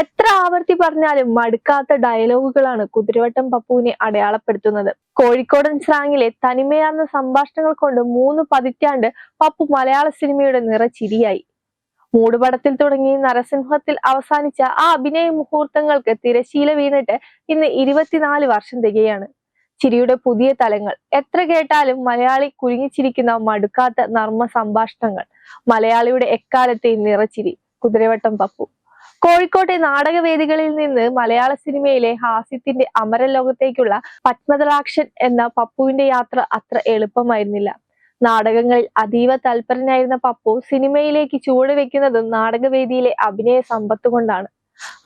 എത്ര ആവർത്തി പറഞ്ഞാലും മടുക്കാത്ത ഡയലോഗുകളാണ് കുതിരവട്ടം പപ്പുവിനെ അടയാളപ്പെടുത്തുന്നത്. കോഴിക്കോടൻ സ്ലാങ്ങിലെ തനിമയാർന്ന സംഭാഷണങ്ങൾ കൊണ്ട് മൂന്ന് പതിറ്റാണ്ട് പപ്പു മലയാള സിനിമയുടെ നിറച്ചിരിയായി മൂടുപടത്തിൽ തുടങ്ങി നരസിംഹത്തിൽ അവസാനിച്ച ആ അഭിനയ മുഹൂർത്തങ്ങൾക്ക് തിരശീല വീണിട്ട് ഇന്ന് ഇരുപത്തിനാല് വർഷം തികയാണ്. ചിരിയുടെ പുതിയ തലങ്ങൾ. എത്ര കേട്ടാലും മലയാളി കുരുങ്ങിച്ചിരിക്കുന്ന മടുക്കാത്ത നർമ്മ സംഭാഷണങ്ങൾ. മലയാളിയുടെ എക്കാലത്തെയും നിറച്ചിരി കുതിരവട്ടം പപ്പു. കോഴിക്കോട്ടെ നാടകവേദികളിൽ നിന്ന് മലയാള സിനിമയിലെ ഹാസ്യത്തിന്റെ അമരലോകത്തേക്കുള്ള പത്മതലാക്ഷൻ എന്ന പപ്പുവിന്റെ യാത്ര അത്ര എളുപ്പമായിരുന്നില്ല. നാടകങ്ങളിൽ അതീവ തൽപരനായിരുന്ന പപ്പു സിനിമയിലേക്ക് ചുവടുവെക്കുന്നതും നാടകവേദിയിലെ അഭിനയ സമ്പത്ത് കൊണ്ടാണ്.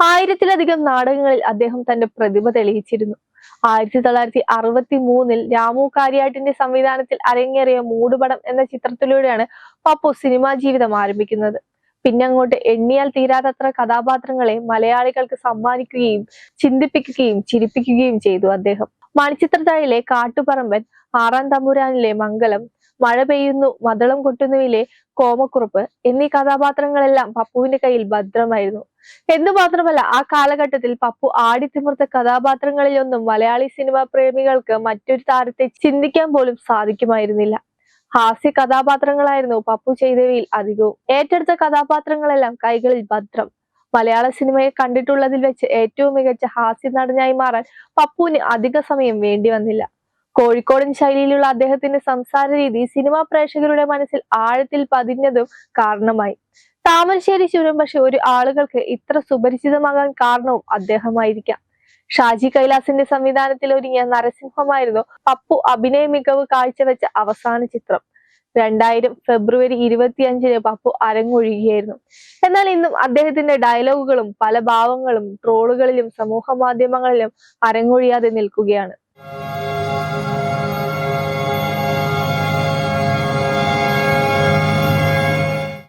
ആയിരത്തിലധികം നാടകങ്ങളിൽ അദ്ദേഹം തന്റെ പ്രതിഭ തെളിയിച്ചിരുന്നു. ആയിരത്തി തൊള്ളായിരത്തി അറുപത്തി മൂന്നിൽ രാമു കാര്യാട്ടിന്റെ സംവിധാനത്തിൽ അരങ്ങേറിയ മൂടുപടം എന്ന ചിത്രത്തിലൂടെയാണ് പപ്പു സിനിമാ ജീവിതം ആരംഭിക്കുന്നത്. പിന്നെ അങ്ങോട്ട് എണ്ണിയാൽ തീരാത്തത്ര കഥാപാത്രങ്ങളെ മലയാളികൾക്ക് സമ്മാനിക്കുകയും ചിന്തിപ്പിക്കുകയും ചിരിപ്പിക്കുകയും ചെയ്തു അദ്ദേഹം. മണിച്ചിത്രത്താഴിലെ കാട്ടുപറമ്പൻ ആറാം തമ്പുരാനിലെ മംഗലം മഴ പെയ്യുന്നു മദളം കൊട്ടുന്നുവിലെ കോമക്കുറുപ്പ് എന്നീ കഥാപാത്രങ്ങളെല്ലാം പപ്പുവിന്റെ കയ്യിൽ ഭദ്രമായിരുന്നു. എന്നു മാത്രമല്ല ആ കാലഘട്ടത്തിൽ പപ്പു ആടിത്തിമിർത്ത കഥാപാത്രങ്ങളിലൊന്നും മലയാളി സിനിമാ പ്രേമികൾക്ക് മറ്റൊരു താരത്തെ ചിന്തിക്കാൻ പോലും സാധിക്കുമായിരുന്നില്ല. ഹാസ്യ കഥാപാത്രങ്ങളായിരുന്നു പപ്പു ചെയ്തവയിൽ അധികവും. ഏറ്റെടുത്ത കഥാപാത്രങ്ങളെല്ലാം കൈകളിൽ ഭദ്രം. മലയാള സിനിമയെ കണ്ടിട്ടുള്ളതിൽ വെച്ച് ഏറ്റവും മികച്ച ഹാസ്യ നടനായി മാറാൻ പപ്പുവിന് അധിക സമയം വേണ്ടി വന്നില്ല. കോഴിക്കോടൻ ശൈലിയിലുള്ള അദ്ദേഹത്തിന്റെ സംസാര രീതി സിനിമാ പ്രേക്ഷകരുടെ മനസ്സിൽ ആഴത്തിൽ പതിഞ്ഞതും കാരണമായി. താമരശ്ശേരി ചുരം പക്ഷെ ഒരു ആളുകൾക്ക് ഇത്ര സുപരിചിതമാകാൻ കാരണവും അദ്ദേഹമായിരിക്കാം. ഷാജി കൈലാസിന്റെ സംവിധാനത്തിൽ ഒരുങ്ങിയ നരസിംഹമായിരുന്നു പപ്പു അഭിനയ മികവ് കാഴ്ചവെച്ച അവസാന ചിത്രം. രണ്ടായിരം ഫെബ്രുവരി ഇരുപത്തിയഞ്ചിന് പപ്പു അരങ്ങൊഴുകിയായിരുന്നു. എന്നാൽ ഇന്നും അദ്ദേഹത്തിന്റെ ഡയലോഗുകളും പല ഭാവങ്ങളും ട്രോളുകളിലും സമൂഹ മാധ്യമങ്ങളിലും അരങ്ങൊഴിയാതെ നിൽക്കുകയാണ്.